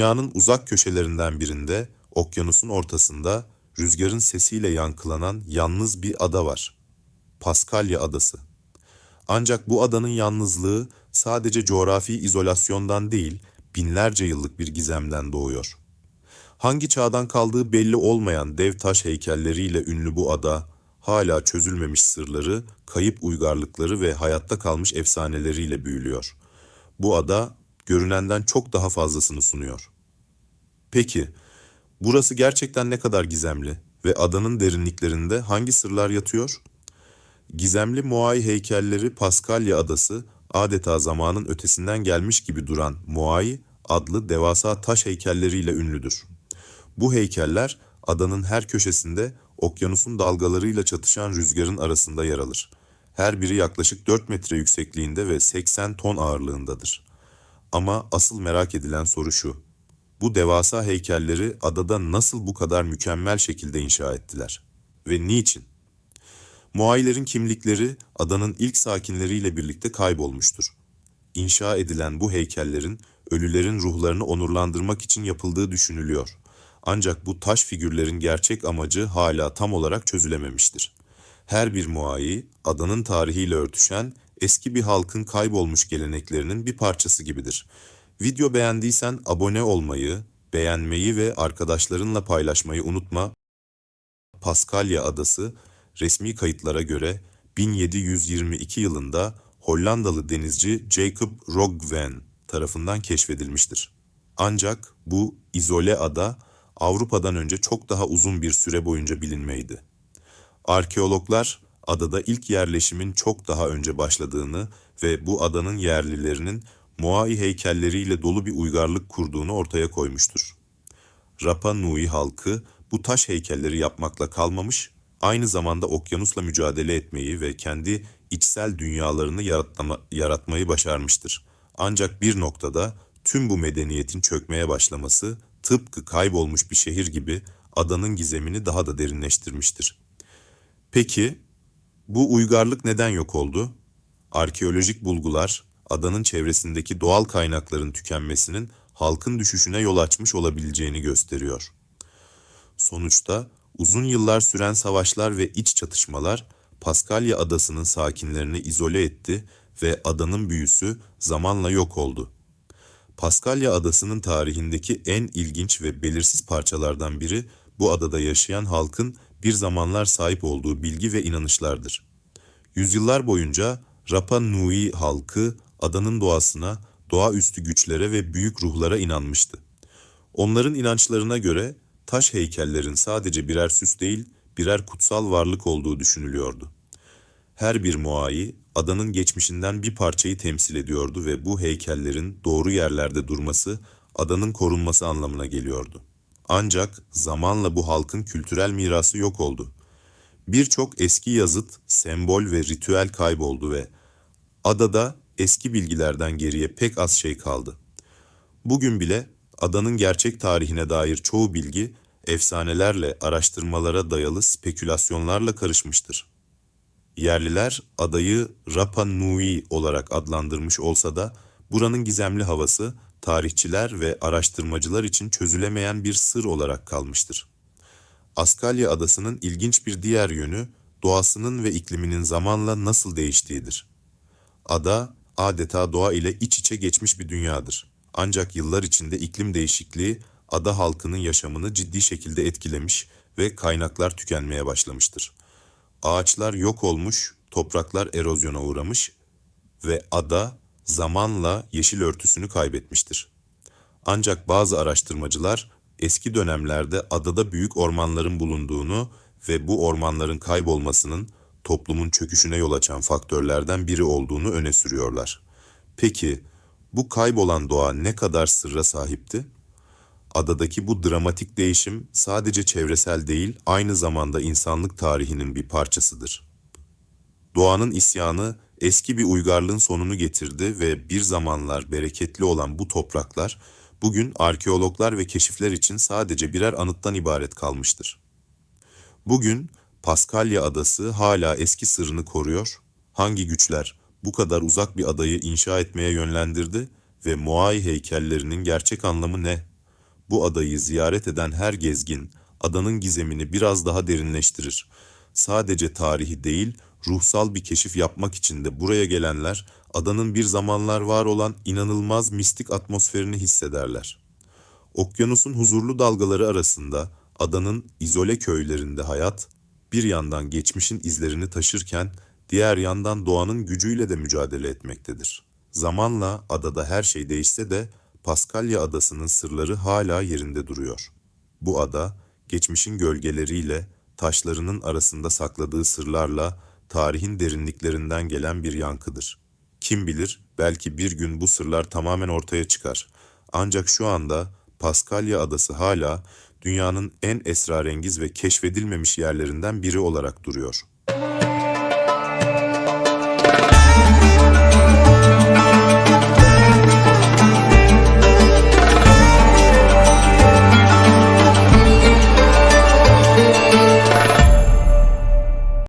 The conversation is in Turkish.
Dünyanın uzak köşelerinden birinde, okyanusun ortasında, rüzgarın sesiyle yankılanan yalnız bir ada var. Paskalya Adası. Ancak bu adanın yalnızlığı sadece coğrafi izolasyondan değil, binlerce yıllık bir gizemden doğuyor. Hangi çağdan kaldığı belli olmayan dev taş heykelleriyle ünlü bu ada, hala çözülmemiş sırları, kayıp uygarlıkları ve hayatta kalmış efsaneleriyle büyülüyor. Bu ada, görünenden çok daha fazlasını sunuyor. Peki, burası gerçekten ne kadar gizemli ve adanın derinliklerinde hangi sırlar yatıyor? Gizemli Moai heykelleri Paskalya Adası, adeta zamanın ötesinden gelmiş gibi duran Moai adlı devasa taş heykelleriyle ünlüdür. Bu heykeller adanın her köşesinde okyanusun dalgalarıyla çatışan rüzgarın arasında yer alır. Her biri yaklaşık 4 metre yüksekliğinde ve 80 ton ağırlığındadır. Ama asıl merak edilen soru şu. Bu devasa heykelleri adada nasıl bu kadar mükemmel şekilde inşa ettiler? Ve niçin? Moailerin kimlikleri adanın ilk sakinleriyle birlikte kaybolmuştur. İnşa edilen bu heykellerin ölülerin ruhlarını onurlandırmak için yapıldığı düşünülüyor. Ancak bu taş figürlerin gerçek amacı hala tam olarak çözülememiştir. Her bir Moai, adanın tarihiyle örtüşen eski bir halkın kaybolmuş geleneklerinin bir parçası gibidir. Video beğendiysen abone olmayı, beğenmeyi ve arkadaşlarınla paylaşmayı unutma. Paskalya Adası resmi kayıtlara göre 1722 yılında Hollandalı denizci Jacob Roggeveen tarafından keşfedilmiştir. Ancak bu izole ada Avrupa'dan önce çok daha uzun bir süre boyunca bilinmeydi. Arkeologlar adada ilk yerleşimin çok daha önce başladığını ve bu adanın yerlilerinin Moai heykelleriyle dolu bir uygarlık kurduğunu ortaya koymuştur. Rapa Nui halkı bu taş heykelleri yapmakla kalmamış, aynı zamanda okyanusla mücadele etmeyi ve kendi içsel dünyalarını yaratmayı başarmıştır. Ancak bir noktada tüm bu medeniyetin çökmeye başlaması tıpkı kaybolmuş bir şehir gibi adanın gizemini daha da derinleştirmiştir. Peki bu uygarlık neden yok oldu? Arkeolojik bulgular adanın çevresindeki doğal kaynakların tükenmesinin halkın düşüşüne yol açmış olabileceğini gösteriyor. Sonuçta uzun yıllar süren savaşlar ve iç çatışmalar Paskalya adasının sakinlerini izole etti ve adanın büyüsü zamanla yok oldu. Paskalya adasının tarihindeki en ilginç ve belirsiz parçalardan biri bu adada yaşayan halkın bir zamanlar sahip olduğu bilgi ve inanışlardır. Yüzyıllar boyunca Rapa Nui halkı adanın doğasına, doğaüstü güçlere ve büyük ruhlara inanmıştı. Onların inançlarına göre taş heykellerin sadece birer süs değil, birer kutsal varlık olduğu düşünülüyordu. Her bir Moai adanın geçmişinden bir parçayı temsil ediyordu ve bu heykellerin doğru yerlerde durması adanın korunması anlamına geliyordu. Ancak zamanla bu halkın kültürel mirası yok oldu. Birçok eski yazıt, sembol ve ritüel kayboldu ve adada eski bilgilerden geriye pek az şey kaldı. Bugün bile adanın gerçek tarihine dair çoğu bilgi efsanelerle, araştırmalara dayalı spekülasyonlarla karışmıştır. Yerliler adayı Rapa Nui olarak adlandırmış olsa da buranın gizemli havası tarihçiler ve araştırmacılar için çözülemeyen bir sır olarak kalmıştır. Askalya adasının ilginç bir diğer yönü doğasının ve ikliminin zamanla nasıl değiştiğidir. Ada adeta doğa ile iç içe geçmiş bir dünyadır. Ancak yıllar içinde iklim değişikliği ada halkının yaşamını ciddi şekilde etkilemiş ve kaynaklar tükenmeye başlamıştır. Ağaçlar yok olmuş, topraklar erozyona uğramış ve ada zamanla yeşil örtüsünü kaybetmiştir. Ancak bazı araştırmacılar eski dönemlerde adada büyük ormanların bulunduğunu ve bu ormanların kaybolmasının toplumun çöküşüne yol açan faktörlerden biri olduğunu öne sürüyorlar. Peki bu kaybolan doğa ne kadar sırra sahipti? Adadaki bu dramatik değişim sadece çevresel değil, aynı zamanda insanlık tarihinin bir parçasıdır. Doğanın isyanı eski bir uygarlığın sonunu getirdi ve bir zamanlar bereketli olan bu topraklar bugün arkeologlar ve keşifler için sadece birer anıttan ibaret kalmıştır. Bugün Paskalya adası hala eski sırrını koruyor. Hangi güçler bu kadar uzak bir adayı inşa etmeye yönlendirdi ve Moai heykellerinin gerçek anlamı ne? Bu adayı ziyaret eden her gezgin, adanın gizemini biraz daha derinleştirir. Sadece tarihi değil, ruhsal bir keşif yapmak için de buraya gelenler, adanın bir zamanlar var olan inanılmaz mistik atmosferini hissederler. Okyanusun huzurlu dalgaları arasında adanın izole köylerinde hayat bir yandan geçmişin izlerini taşırken diğer yandan doğanın gücüyle de mücadele etmektedir. Zamanla adada her şey değişse de Paskalya adasının sırları hala yerinde duruyor. Bu ada geçmişin gölgeleriyle taşlarının arasında sakladığı sırlarla tarihin derinliklerinden gelen bir yankıdır. Kim bilir belki bir gün bu sırlar tamamen ortaya çıkar. Ancak şu anda Paskalya adası hala dünyanın en esrarengiz ve keşfedilmemiş yerlerinden biri olarak duruyor.